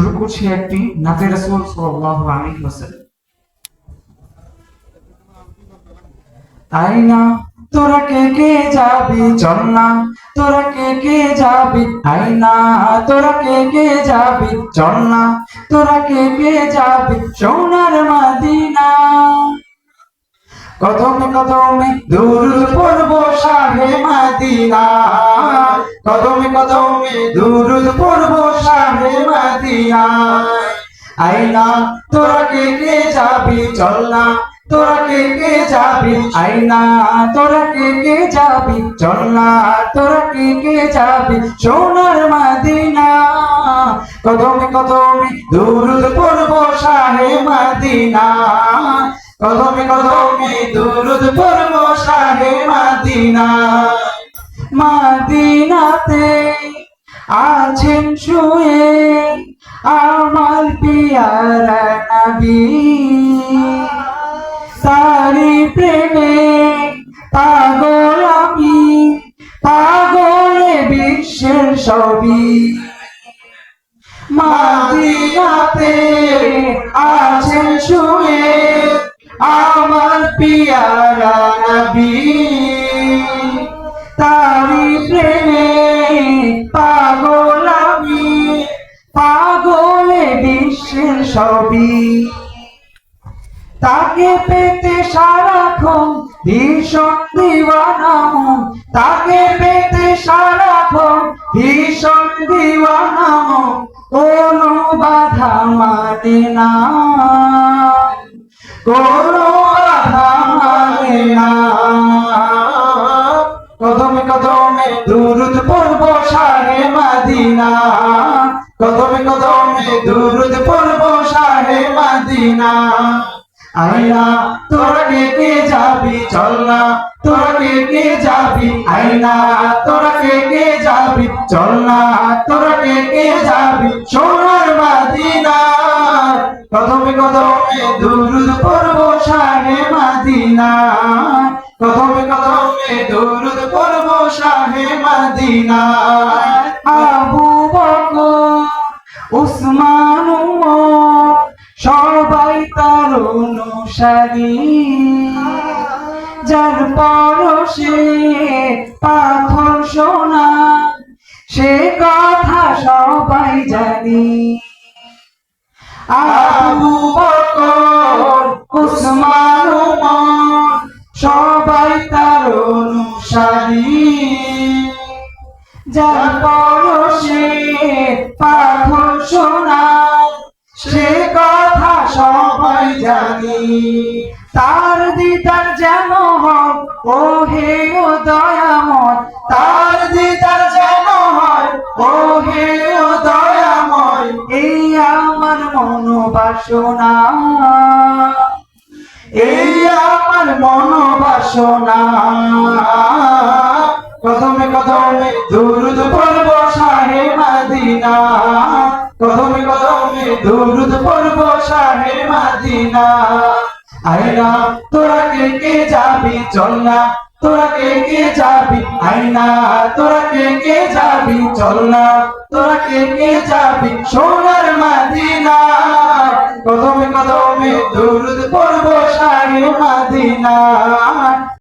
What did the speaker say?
শুরু করছি একটি নাতে রাসূল সাল্লাল্লাহু ওয়াসাল্লাম। আইনা তোরা কে কে যাবি? চল না। তোরা কে কে যাবি? আইনা তোরা কে কে যাবি? চল না। তোরা কে কে যাবি? কদমে কদমে দুরুদ পড়ব শাহে মাদিনা। কদমে কদমে দুরুদ পড়ব শাহে মাদিনা আইনা তোরা কে কে যাবি? চল না, তোরা কে কে যাবি? আইনা তোরা কে কে যাবি? চল না, তোরা কে কে যাবি? সোনার মাদিনা। কদমে কদমে দুরুদ পড়ব শাহে মাদিনা। কদমে কদমে দুরুদ পড়ব শাহে মাদিনা। মাদিনাতে আছেন শুয়ে আমার পিয়ারা নবী। তারি প্রেমে পাগল আমি পাগলে বিশ্বের সবই মাদিনাতে আছেন শুয়ে আমার পিয়ারা নবী। সবই। তাকে পেতে সারাক্ষণ ভীষণ দিওয়ানা মন। তাকে পেতে সারাক্ষণ ভীষণ দিওয়ানা মন। কোনো বাধা মানে না। কোনো বাধা মানে না। কদমে কদমে দুরুদ পড়ব শাহে মাদিনা। কদমে কদমে দুরুদ মাদিনা আইনা তোরা কে যাবি? চল না। তোরা কে যাবি? তোরা কে যাবি? চল না। তোরা কে যাবি? সোনার মাদিনা। দুরুদ শাহে মাদিনা। দুরুদ শাহে মাদিনা। আবু বকর, উসমান সবাই তার অনুসারী। যার পরশে পাথর সোনা, সে কথা সবাই জানি। আবু বকর, উসমান সবাই তার অনুসারী। যার পরশে পাথর সোনা সে কথা সবাই জানি। তার দিদার যেন হয় ও হে ও দয়াময়। তার দিদার যেন হয় ও হে ও দয়াময়। এই আমার মনোবাসনা। এই আমার মনোবাসনা। কদমে কদমে দুরুদ শাহে মাদিনা কদমে দুরুদ পড়ব শাহে মাদিনা। আয়না তোরা কে কে যাবি? চল না, তোরা কে কে যাবি? আয়না তোরা কে কে যাবি? চল না, তোরা কে কে যাবি? সোনার মাদিনা। কদমে কদমে দুরুদ পড়ব শাহে মাদিনা।